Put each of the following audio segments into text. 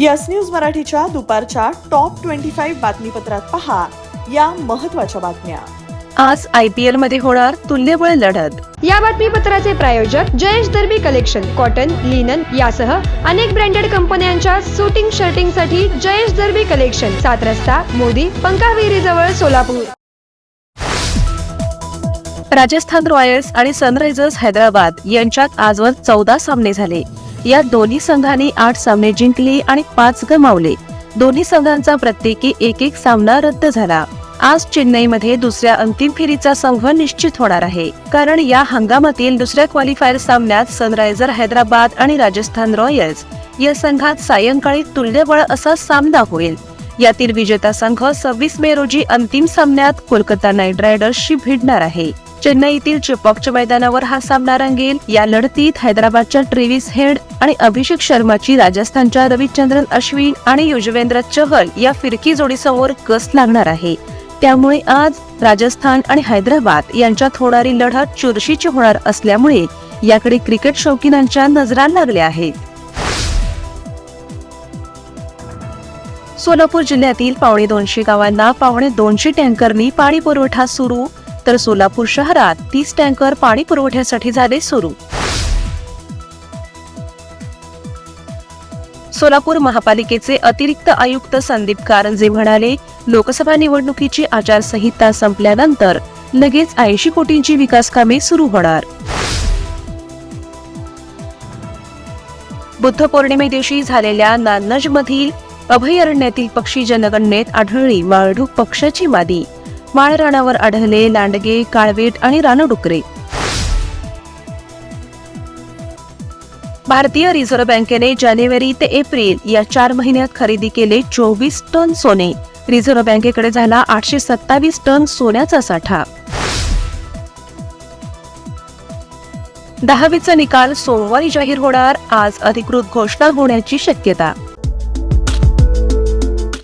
Yes news मराठीच्या दुपारच्या top twenty five बातमीपत्रात पहा या महत्त्वाच्या बातम्या. आज आय पी एलमध्ये होणार तुल्यबळ लढत. या बातमीपत्राचे प्रायोजक Jayesh Darbi collection cotton linen यासह अनेक ब्रँडेड कंपन्यांच्या सुटिंग शर्टिंगसाठी जयेश दर्बी कलेक्शन सात रस्ता मोदी पंकाविहिरी जवळ सोलापूर. राजस्थान रॉयल्स आणि सनरायझर्स हैदराबाद यांच्यात आजवर चौदा सामने झाले. या दोन्ही संघांनी आठ सामने जिंकले आणि पाच गमावले. दोन्ही संघांचा प्रत्येकी एक एक सामना रद्द झाला. आज चेन्नईमध्ये दुसऱ्या अंतिम फेरीचा संघ निश्चित होणार आहे. कारण या हंगामातील दुसऱ्या क्वालिफायर सामन्यात सनरायझर हैदराबाद आणि राजस्थान रॉयल्स या संघात सायंकाळी तुल्यबळ असा सामना होईल. यातील विजेता संघ सव्वीस मे रोजी अंतिम सामन्यात कोलकाता नाईट रायडर्सशी भिडणार आहे. चेन्नईतील चिपॉकच्या मैदानावर हा सामना रंगेल या लढतीत हैदराबादच्या ट्रेव्हिस हेड आणि अभिषेक शर्माची राजस्थानच्या रविचंद्रन अश्विन आणि युजवेंद्र चहल या फिरकी जोडीसमोर कस लागणार आहे? त्यामुळे आज राजस्थान आणि हैदराबाद यांच्यात होणारी लढत चुरशीची होणार असल्यामुळे याकडे क्रिकेट शौकीनांच्या नजरा लागल्या आहेत. सोलापूर जिल्ह्यातील पावणे दोनशे गावांना पावणे दोनशे टँकरनी पाणी पुरवठा सुरू. तर सोलापूर शहरात तीस टँकर पाणी पुरवठ्यासाठी झाले सुरू. सोलापूर महापालिकेचे अतिरिक्त आयुक्त संदीप कारंजे म्हणाले लोकसभा निवडणुकीची आचारसंहिता संपल्यानंतर लगेच ऐंशी कोटींची विकास कामे सुरू होणार. बुद्ध पौर्णिमेदिवशी झालेल्या नानजमधील अभयारण्यातील पक्षी जनगणनेत आढळली वाळढूक पक्षाची मादी. माळरानावर आढळले लांडगे काळवेट आणि रानडुकरे भारतीय रिझर्व्ह बँकेने जानेवारी ते एप्रिल या चार महिन्यात खरेदी केले चोवीस टन सोने. रिझर्व्ह बँकेकडे झाला आठशे सत्तावीस टन सोन्याचा साठा. दहावीचा निकाल सोमवारी जाहीर होणार आज अधिकृत घोषणा होण्याची शक्यता.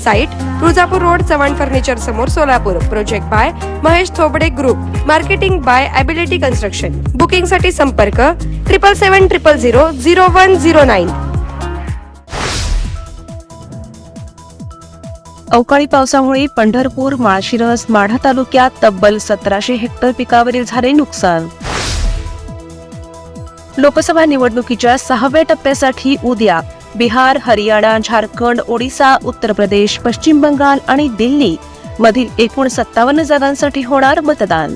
Site Tuljapur road Chavan furniture समोर Solapur. Project by Mahesh Thobade group marketing by ability construction बुकिंगसाठी संपर्क triple seven triple zero zero one zero nine अवकाळी पावसामुळे पंढरपूर माळशिरस माढा तालुक्यात तब्बल सतराशे हेक्टर पिकावरील झाले नुकसान. लोकसभा निवडणुकीच्या सहाव्या टप्प्यासाठी उद्या बिहार हरियाणा झारखंड ओडिसा उत्तर प्रदेश पश्चिम बंगाल आणि दिल्ली मधील एकूण सत्तावन्न जागांसाठी होणार मतदान.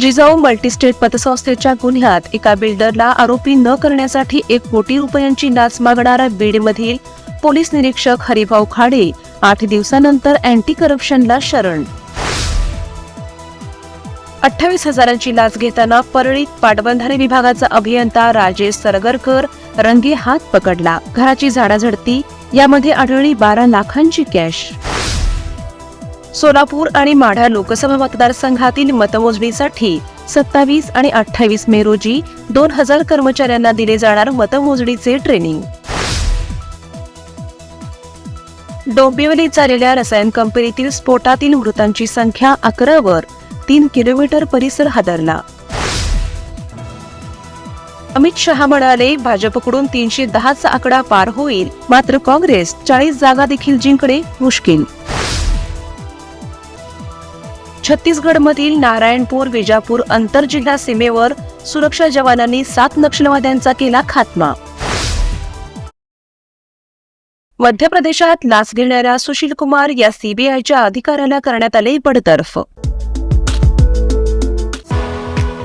जिजाऊ मल्टीस्टेट पतसंस्थेच्या गुन्ह्यात एका बिल्डरला आरोपी न करण्यासाठी एक कोटी रुपयांची लाच मागणारा बीडमधील पोलीस निरीक्षक हरिभाऊ खाडे आठ दिवसानंतर अँटी करप्शनला शरण अठ्ठावीस हजारांची लाच घेताना परळीत पाटबंधारे विभागाचा अभियंता राजेश सरगरकर रंगे हात पकडला. घराची झाडाझडती यामध्ये आढळली बारा लाखांची कॅश. सोलापूर आणि माढा लोकसभा मतदारसंघातील मतमोजणीसाठी सत्तावीस आणि अठ्ठावीस मे रोजी दोन हजार कर्मचाऱ्यांना दिले जाणार मतमोजणीचे ट्रेनिंग. डोंबिवलीत झालेल्या रसायन कंपनीतील स्फोटातील मृतांची संख्या अकरावर. तीन किलोमीटर परिसर हादरला. अमित शहा म्हणाले भाजपकडून तीनशे दहाचा आकडा पार होईल. मात्र काँग्रेस चाळीस जागा देखील जिंकणे मुश्किल. छत्तीसगडमधील नारायणपूर विजापूर आंतरजिल्हा सीमेवर सुरक्षा जवानांनी सात नक्षलवाद्यांचा केला खात्मा. मध्य प्रदेशात लाच घेणाऱ्या सुशील कुमार या सीबीआयच्या अधिकाऱ्याला करण्यात आले बडतर्फ.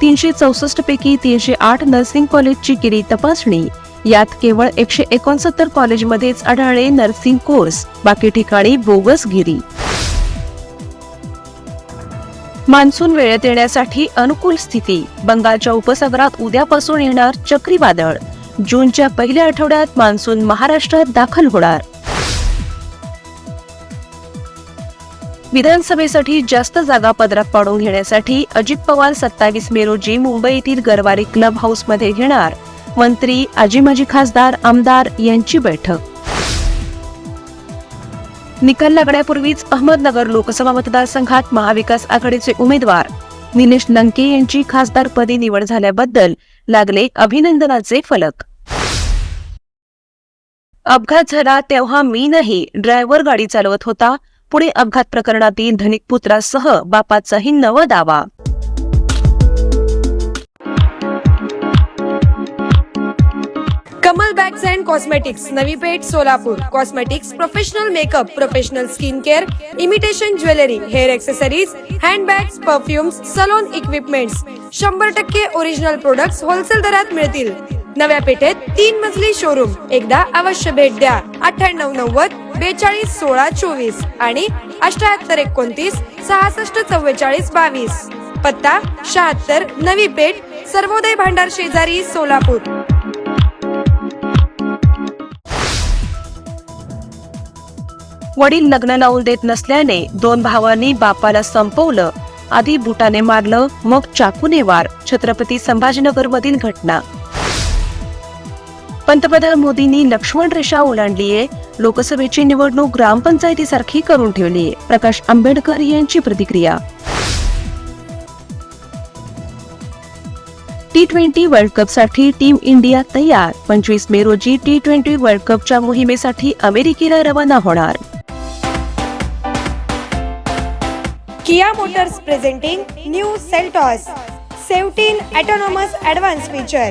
तीनशे चौसष्ट पैकी तीनशे आठ नर्सिंग कॉलेजची केली तपासणी. यात केवळ एकशे एकोणसत्तर कॉलेजमध्येच आढळले नर्सिंग कोर्स बाकी ठिकाणी बोगसगिरी मान्सून वेळेत येण्यासाठी अनुकूल स्थिती. बंगालच्या उपसागरात उद्यापासून येणार चक्रीवादळ. जूनच्या पहिल्या आठवड्यात मान्सून महाराष्ट्रात दाखल होणार. विधानसभेसाठी जास्त जागा पदरात पाडून घेण्यासाठी अजित पवार सत्तावीस मे रोजी मुंबई येथील गरवारी क्लब हाऊसमध्ये घेणार. मंत्री आजी माजी खासदार आमदार यांची बैठक. निकाल लागण्यापूर्वीच अहमदनगर लोकसभा मतदारसंघात महाविकास आघाडीचे उमेदवार निलेश लंके यांची खासदारपदी निवड झाल्याबद्दल लागले अभिनंदनाचे फलक. अपघात झाला तेव्हा मी नाही ड्रायव्हर गाडी चालवत होता पुणे अपघात प्रकरणातील धनिक पुत्रासह बापाचाही नवा दावा. Kamal bags and cosmetics Navi Peth Solapur. Cosmetics professional makeup professional skin care imitation jewellery hair accessories handbags perfumes salon equipments शंभर टक्के ओरिजिनल प्रोडक्ट्स होलसेल दरात मिळतील. नव्या पेठेत तीन मजली शोरूम एकदा अवश्य भेट द्या. अठ्ठ्याण्णव नव्वद बेचाळीस सोळा चोवीस आणि अठ्याहत्तर एकोणतीस सहासष्ट चव्वेचाळीस बावीस. पत्ता शहात्तर नवी पेठ सर्वोदय भांडार शेजारी सोलापूर. वडील लग्न लावून देत नसल्याने दोन भावांनी बापाला संपवलं. आधी बुटाने मारलं मग चाकूने वार. छत्रपती संभाजीनगर मधील घटना. पंतप्रधान मोदींनी लक्ष्मण रेषा ओलांडलीये लोकसभेची निवडणूक ग्रामपंचायतीसारखी करून ठेवलीये प्रकाश आंबेडकर यांची प्रतिक्रिया. टी ट्वेंटी वर्ल्ड कपसाठी टीम इंडिया तयार. पंचवीस मे रोजी टी ट्वेंटी वर्ल्ड कपच्या मोहिमेसाठी अमेरिकेला रवाना होणार. Kia motors presenting new Seltos seventeen autonomous advance feature